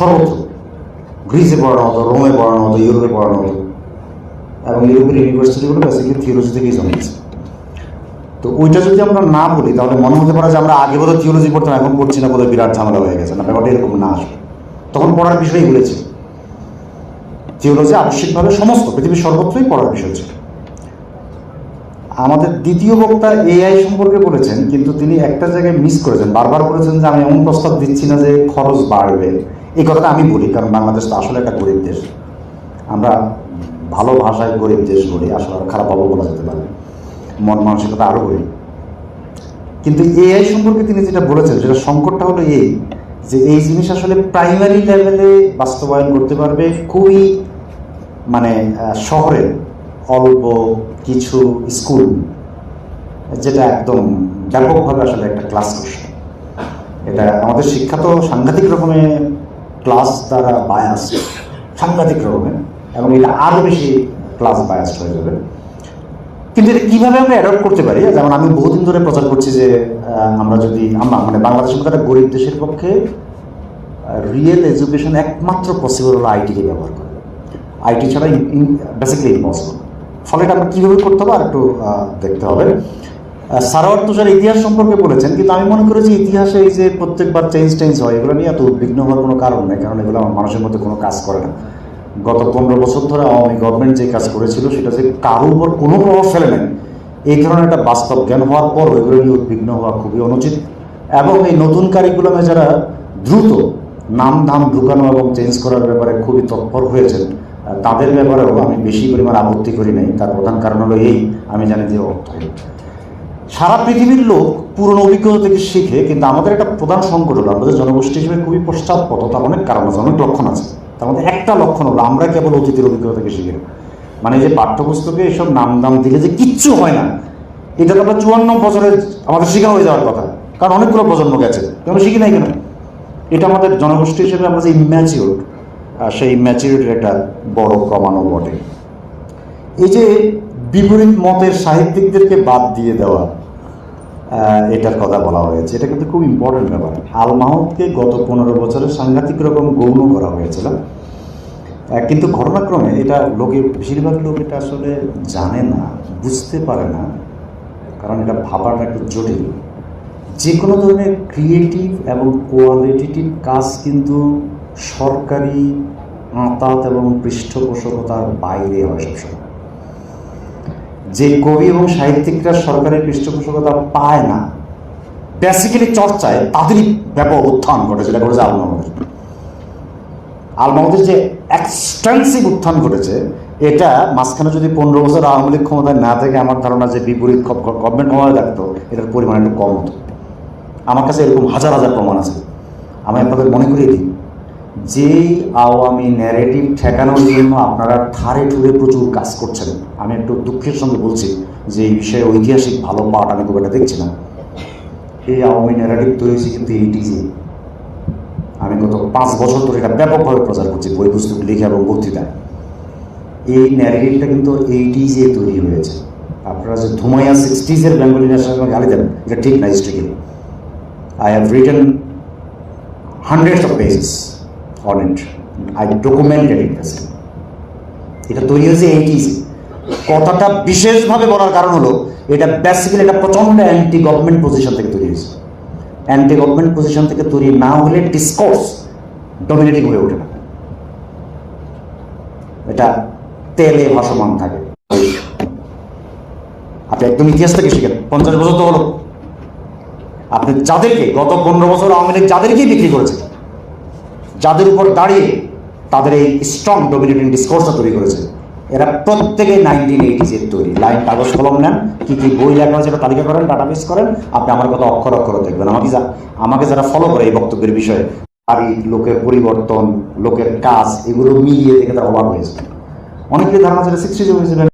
সর্বত্র গ্রিসে পড়ানো হতো, রোমে পড়ানো হতো, ইউরোপে পড়ানো হতো। এবং ইউরোপের ইউনিভার্সিটিগুলো বেসিক্যালি থিওলজি থেকেই জন্মেছে তো ওইটা যদি আমরা না বলি, তাহলে মনে হতে পারে যে আমরা আগে বোধহয় থিওলজি পড়তাম, এখন পড়ছি না বোধহয় বিরাট ঝামেলা হয়ে গেছে। না, ব্যাপারটা এরকম না আসবে তখন পড়ার বিষয়ই বলেছে। থিওলজি আবশ্যিকভাবে সমস্ত, পৃথিবীর সর্বত্রই পড়ার বিষয় ছিল। আমাদের দ্বিতীয় বক্তা এআই সম্পর্কে বলেছেন, কিন্তু তিনি একটা জায়গায় মিস করেছেন। বারবার বলেছেন যে আমি এমন প্রস্তাব দিচ্ছি না যে খরচ বাড়বে। এই কথাটা আমি বলি কারণ বাংলাদেশ তো আসলে একটা গরিব দেশ। আমরা ভালো ভাষায় গরিব দেশ বলি আসলে আর খারাপভাবে বলা যেতে পারে মন মানসিকতা আরও গরিব। কিন্তু এআই সম্পর্কে তিনি যেটা বলেছেন সেটা সংকটটা হলো এই যে এই জিনিস আসলে প্রাইমারি লেভেলে বাস্তবায়ন করতে পারবে খুবই মানে আহ, শহরে অল্প কিছু স্কুল যেটা একদম ব্যাপকভাবে আসলে একটা ক্লাস করছে এটা আমাদের শিক্ষা তো সাংঘাতিক রকমের ক্লাস দ্বারা বায়াস সাংঘাতিক রকমের এবং এটা আরও বেশি ক্লাস বায়াসড হয়ে যাবে। কিন্তু এটা কীভাবে আমরা অ্যাডপ্ট করতে পারি? যেমন আমি বহুদিন ধরে প্রচার করছি যে আমরা যদি, আমরা মানে বাংলাদেশের মতো একটা গরিব দেশের পক্ষে রিয়েল এডুকেশন একমাত্র পসিবল হলো আইটিকে ব্যবহার করে। আইটি ছাড়া বেসিক্যালি ইম্পসিবল ফলে এটা আমরা কীভাবে করতে হবে? আর একটু দেখতে হবে। আহ, সারাওয়ার তুষার ইতিহাস সম্পর্কে বলেছেন কিন্তু আমি মনে করি যে ইতিহাসে এই যে প্রত্যেকবার চেঞ্জ টেঞ্জ হয় এগুলো নিয়ে এত উদ্বিগ্ন হওয়ার কোনো কারণ নেই কারণ এগুলো আমার মানুষের মধ্যে কোনো কাজ করে না। গত পনেরো বছর ধরে আওয়ামী গভর্নমেন্ট যে কাজ করেছিল সেটা যে কারোর উপর কোনো প্রভাব ফেলে নেই এই ধরনের একটা বাস্তব জ্ঞান হওয়ার পর এগুলো নিয়ে উদ্বিগ্ন হওয়া খুবই অনুচিত। এবং এই নতুন কারিকুলামে যারা দ্রুত নাম ধাম ঢুকানো এবং চেঞ্জ করার ব্যাপারে খুবই তৎপর হয়েছেন তাদের ব্যাপারেও আমি বেশি পরিমাণ আপত্তি করি নাই। তার প্রধান কারণ হলো এই আমি জানি যে অর্থ সারা পৃথিবীর লোক পুরনো অভিজ্ঞতা থেকে শিখে, কিন্তু আমাদের একটা প্রধান সংকট হলো, আমাদের জনগোষ্ঠী হিসেবে খুবই পশ্চাৎপদ, তার অনেক কারণ আছে, অনেক লক্ষণ আছে। তার মধ্যে একটা লক্ষণ হলো, আমরা কেবল অতীতের অভিজ্ঞতা থেকে শিখি। মানে যে পাঠ্যপুস্তকে এসব নাম দাম দিলে যে কিচ্ছু হয় না, এটা তো আমরা চুয়ান্ন বছরে আমাদের শেখা হয়ে যাওয়ার কথা, কারণ অনেকগুলো প্রজন্ম গেছে আমরা শিখি নাই কেন? এটা আমাদের জনগোষ্ঠী হিসেবে আমরা যে ইম্যাচিওর সেই ম্যাচিউরিটির একটা বড় প্রমাণও বটে। এই যে বিপরীত মতের সাহিত্যিকদেরকে বাদ দিয়ে দেওয়া এটার কথা বলা হয়েছে। এটা কিন্তু খুব ইম্পর্টেন্ট ব্যাপার। আল মাহমুদকে গত পনেরো বছরে সাংঘাতিক রকম গৌণ করা হয়েছিল। কিন্তু ঘটনাক্রমে এটা লোকে, বেশিরভাগ লোক এটা আসলে জানে না, বুঝতে পারে না, কারণ এটা ভাবাটা একটু জটিল। যে কোনো ধরনের ক্রিয়েটিভ এবং কোয়ালিটেটিভ কাজ কিন্তু সরকারি আঁতাত এবং পৃষ্ঠপোষকতার বাইরে হয় সবসময়। যে কবি এবং সাহিত্যিকরা সরকারের পৃষ্ঠপোষকতা পায় না বেসিক্যালি চর্চায় তাদেরই ব্যাপক উত্থান ঘটে যেটা ঘটেছে আল মাহমুদের আল মাহমুদের যে এক্সটেন্সিভ উত্থান ঘটেছে, এটা মাঝখানে যদি পনেরো বছর আওয়ামী লীগ ক্ষমতায় না থেকে, আমার ধারণা যে বিপরীত গভর্নমেন্ট ক্ষমতায় থাকতো, এটার পরিমাণ একটু কম হতো। আমার কাছে এরকম হাজার হাজার প্রমাণ আছে। আমি আপনাদের মনে করিয়ে দিই যেই আওয়ামী ন্যারেটিভ ঠেকানোর জন্য আপনারা ঠারে ঠুরে প্রচুর কাজ করছেন। আমি একটু দুঃখের সঙ্গে বলছি যে এই বিষয়ে ঐতিহাসিক ভালো পাঠ আমি খুব একটা দেখছি না। এই আওয়ামী ন্যারেটিভ তৈরি হয়েছে কিন্তু এইটিজে। আমি গত পাঁচ বছর ধরে এটা ব্যাপকভাবে প্রচার করছি বই পুস্তক লিখে এবং বক্তৃতায় এই ন্যারেটিভটা কিন্তু এইটি এইটিজে তৈরি হয়েছে। আপনারা যে ধুমাইয়া সিক্সটিজের বেঙ্গলি ন্যাশনাল গালি দেন, এটা ঠিক না historically I have written hundreds of pages it. I documented basically. এটা তৈরি হয়েছে এইটিসে কথাটা বিশেষভাবে বলার কারণ হলো, এটা বেসিক্যালি একটা প্রচণ্ড অ্যান্টি গভর্নমেন্ট পজিশন থেকে তৈরি হয়েছে। অ্যান্টি গভর্নমেন্ট পজিশন থেকে তৈরি না হলে ডিসকোর্স ডমিনেটিং হয়ে ওঠে না। এটা তেলে ভাসমান থাকে। আপনি একদম ইতিহাস থেকে শিখেন। পঞ্চাশ বছর তো হলো। আপনি যাদেরকে গত পনেরো বছর আওয়ামী লীগ যাদেরকেই বিক্রি করেছে যাদের উপর দাঁড়িয়ে তাদের এই স্ট্রং ডমিনেটিং ডিসকোর্সটা তৈরি করেছে। এরা প্রত্যেকেই নাইনটিন এইটিজের তৈরি। লাইন, কাগজ, কলম নেন, কী কী বই লেখা হয়েছে তালিকা করেন ডাটাবেস করেন, আপনি আমার কথা অক্ষর অক্ষর দেখবেন। আমাকে যা আমাকে যারা ফলো করে এই বক্তব্যের বিষয়ে, তারই লোকের পরিবর্তন, লোকের কাজ, এগুলো মিলিয়ে দেখে তারা অবাক হয়েছে অনেকের ধারণা ছিল সিক্সটি হয়েছিলেন